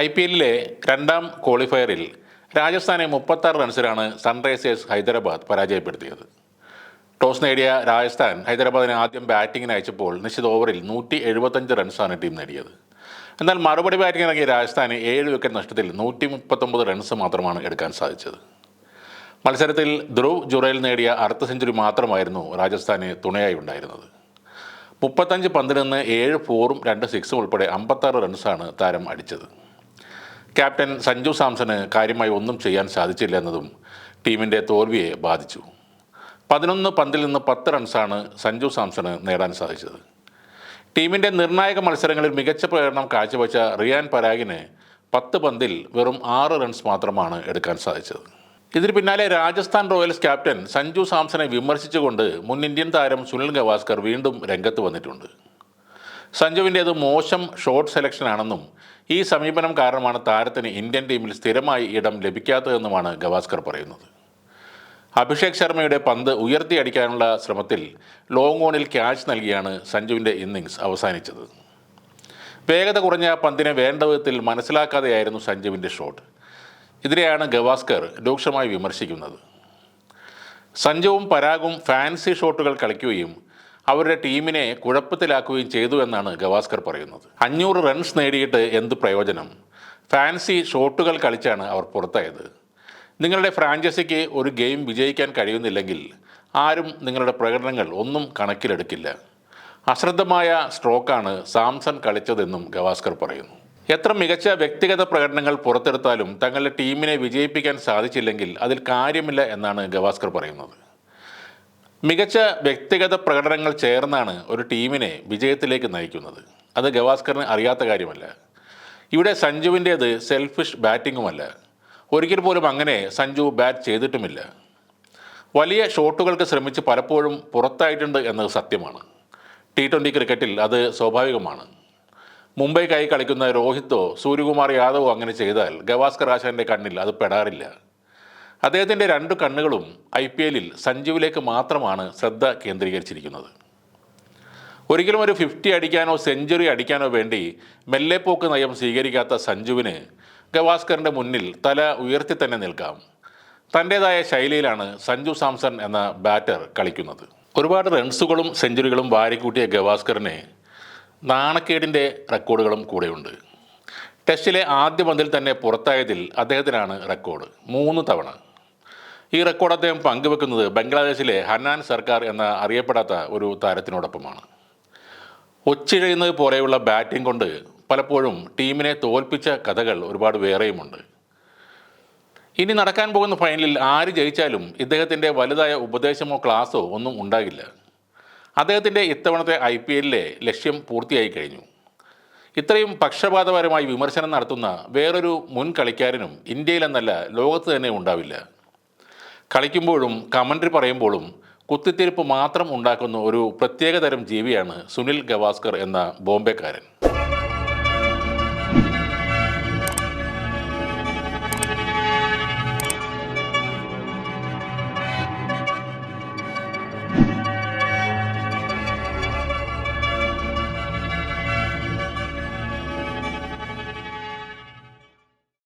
I P എല്ലിലെ രണ്ടാം ക്വാളിഫയറിൽ രാജസ്ഥാനെ മുപ്പത്താറ് റൺസിലാണ് Sunrisers Hyderabad പരാജയപ്പെടുത്തിയത്. ടോസ് നേടിയ രാജസ്ഥാൻ ഹൈദരാബാദിനെ ആദ്യം ബാറ്റിങ്ങിന് അയച്ചപ്പോൾ നിശ്ചിത ഓവറിൽ നൂറ്റി എഴുപത്തഞ്ച് റൺസാണ് ടീം നേടിയത്. എന്നാൽ മറുപടി ബാറ്റിംഗ് ഇറങ്ങിയ രാജസ്ഥാന് ഏഴ് വിക്കറ്റ് നഷ്ടത്തിൽ നൂറ്റി മുപ്പത്തൊമ്പത് റൺസ് മാത്രമാണ് എടുക്കാൻ സാധിച്ചത്. മത്സരത്തിൽ ധ്രുവ് ജുറയിൽ നേടിയ അർദ്ധ സെഞ്ചുറി മാത്രമായിരുന്നു രാജസ്ഥാന് തുണയായി ഉണ്ടായിരുന്നത്. മുപ്പത്തഞ്ച് പന്തിൽ നിന്ന് ഏഴ് ഫോറും രണ്ട് സിക്സും ഉൾപ്പെടെ അമ്പത്താറ് റൺസാണ് താരം അടിച്ചത്. ക്യാപ്റ്റൻ സഞ്ജു സാംസന് കാര്യമായി ഒന്നും ചെയ്യാൻ സാധിച്ചില്ല എന്നതും ടീമിന്റെ തോൽവിയെ ബാധിച്ചു. പതിനൊന്ന് പന്തിൽ നിന്ന് പത്ത് റൺസാണ് സഞ്ജു സാംസണ് നേടാൻ സാധിച്ചത്. ടീമിന്റെ നിർണായക മത്സരങ്ങളിൽ മികച്ച പ്രകടനം കാഴ്ചവെച്ച റിയാൻ പരാഗിന് പത്ത് പന്തിൽ വെറും ആറ് റൺസ് മാത്രമാണ് എടുക്കാൻ സാധിച്ചത്. ഇതിന് പിന്നാലെ രാജസ്ഥാൻ റോയൽസ് ക്യാപ്റ്റൻ സഞ്ജു സാംസനെ വിമർശിച്ചുകൊണ്ട് മുൻ ഇന്ത്യൻ താരം സുനിൽ ഗവാസ്കർ വീണ്ടും രംഗത്ത് വന്നിട്ടുണ്ട്. സഞ്ജുവിന്റേത് മോശം ഷോർട്ട് സെലക്ഷൻ ആണെന്നും ഈ സമീപനം കാരണമാണ് താരത്തിന് ഇന്ത്യൻ ടീമിൽ സ്ഥിരമായി ഇടം ലഭിക്കാത്തതെന്നുമാണ് ഗവാസ്കർ പറയുന്നത്. അഭിഷേക് ശർമ്മയുടെ പന്ത് ഉയർത്തിയടിക്കാനുള്ള ശ്രമത്തിൽ ലോങ് ഓണിൽ ക്യാച്ച് നൽകിയാണ് സഞ്ജുവിന്റെ ഇന്നിങ്സ് അവസാനിച്ചത്. വേഗത കുറഞ്ഞ പന്തിനെ വേണ്ട വിധത്തിൽ മനസ്സിലാക്കാതെയായിരുന്നു സഞ്ജുവിന്റെ ഷോട്ട് ഇതിനെയാണ് ഗവാസ്കർ രൂക്ഷമായി വിമർശിക്കുന്നത്. സഞ്ജുവും പരാഗും ഫാൻസി ഷോട്ടുകൾ കളിക്കുകയും അവരുടെ ടീമിനെ കുഴപ്പത്തിലാക്കുകയും ചെയ്തു എന്നാണ് ഗവാസ്കർ പറയുന്നത്. അഞ്ഞൂറ് റൺസ് നേടിയിട്ട് എന്ത് പ്രയോജനം? ഫാൻസി ഷോട്ടുകൾ കളിച്ചാണ് അവർ പുറത്തായത്. നിങ്ങളുടെ ഫ്രാഞ്ചൈസിക്ക് ഒരു ഗെയിം വിജയിക്കാൻ കഴിയുന്നില്ലെങ്കിൽ ആരും നിങ്ങളുടെ പ്രകടനങ്ങൾ ഒന്നും കണക്കിലെടുക്കില്ല. അശ്രദ്ധമായ സ്ട്രോക്കാണ് സാംസൺ കളിച്ചതെന്നും ഗവാസ്കർ പറയുന്നു. എത്ര മികച്ച വ്യക്തിഗത പ്രകടനങ്ങൾ പുറത്തെടുത്താലും തങ്ങളുടെ ടീമിനെ വിജയിപ്പിക്കാൻ സാധിച്ചില്ലെങ്കിൽ അതിൽ കാര്യമില്ല എന്നാണ് ഗവാസ്കർ പറയുന്നത്. മികച്ച വ്യക്തിഗത പ്രകടനങ്ങൾ ചേർന്നാണ് ഒരു ടീമിനെ വിജയത്തിലേക്ക് നയിക്കുന്നത്. അത് ഗവാസ്കറിന് അറിയാത്ത കാര്യമല്ല. ഇവിടെ സഞ്ജുവിന്റേത് സെൽഫിഷ് ബാറ്റിങ്ങുമല്ല. ഒരിക്കൽ പോലും അങ്ങനെ സഞ്ജു ബാറ്റ് ചെയ്തിട്ടുമില്ല. വലിയ ഷോട്ടുകൾക്ക് ശ്രമിച്ച് പലപ്പോഴും പുറത്തായിട്ടുണ്ട് എന്നത് സത്യമാണ്. ടി ട്വന്റി ക്രിക്കറ്റിൽ അത് സ്വാഭാവികമാണ്. മുംബൈക്കായി കളിക്കുന്ന രോഹിത്തോ സൂര്യകുമാർ യാദവോ അങ്ങനെ ചെയ്താൽ ഗവാസ്കർ ആശാന്റെ കണ്ണിൽ അത് പെടാറില്ല. അദ്ദേഹത്തിന്റെ രണ്ട് കണ്ണുകളും ഐ പി എല്ലിൽ സഞ്ജുവിലേക്ക് മാത്രമാണ് ശ്രദ്ധ കേന്ദ്രീകരിച്ചിരിക്കുന്നത്. ഒരിക്കലും ഒരു ഫിഫ്റ്റി അടിക്കാനോ സെഞ്ചുറി അടിക്കാനോ വേണ്ടി മെല്ലെ പോക്ക് നയം സ്വീകരിക്കാത്ത സഞ്ജുവിന് ഗവാസ്കറിന്റെ മുന്നിൽ തല ഉയർത്തി തന്നെ നിൽക്കാം. തന്റേതായ ശൈലിയിലാണ് സഞ്ജു സാംസൺ എന്ന ബാറ്റർ കളിക്കുന്നത്. ഒരുപാട് റൺസുകളും സെഞ്ചുറികളും വാരിക്കൂട്ടിയ ഗവാസ്കറിന് നാണക്കേടിന്റെ റെക്കോർഡുകളും കൂടെയുണ്ട്. ടെസ്റ്റിലെ ആദ്യ പന്തിൽ തന്നെ പുറത്തായതിൽ അദ്ദേഹത്തിനാണ് റെക്കോർഡ്. മൂന്ന് തവണ. ഈ റെക്കോർഡ് അദ്ദേഹം പങ്കുവെക്കുന്നത് ബംഗ്ലാദേശിലെ ഹന്നാൻ സർക്കാർ എന്ന അറിയപ്പെടാത്ത ഒരു താരത്തിനോടൊപ്പമാണ്. ഒച്ചിഴയുന്നത് പോലെയുള്ള ബാറ്റിംഗ് കൊണ്ട് പലപ്പോഴും ടീമിനെ തോൽപ്പിച്ച കഥകൾ ഒരുപാട് വേറെയുമുണ്ട്. ഇനി നടക്കാൻ പോകുന്ന ഫൈനലിൽ ആര് ജയിച്ചാലും ഇദ്ദേഹത്തിന്റെ വലുതായ ഉപദേശമോ ക്ലാസോ ഒന്നും ഉണ്ടാകില്ല. അദ്ദേഹത്തിന്റെ ഇത്തവണത്തെ ഐ പി എല്ലിലെ ലക്ഷ്യം പൂർത്തിയായി കഴിഞ്ഞു. ഇത്രയും പക്ഷപാതപരമായി വിമർശനം നടത്തുന്ന വേറൊരു മുൻ കളിക്കാരനും ഇന്ത്യയിലെന്നല്ല ലോകത്ത് തന്നെ ഉണ്ടാവില്ല. കളിക്കുമ്പോഴും കമൻട്രി പറയുമ്പോഴും കുത്തിത്തിരിപ്പ് മാത്രം ഉണ്ടാക്കുന്ന ഒരു പ്രത്യേകതരം ജീവിയാണ് സുനിൽ ഗവാസ്കർ എന്ന ബോംബെക്കാരൻ.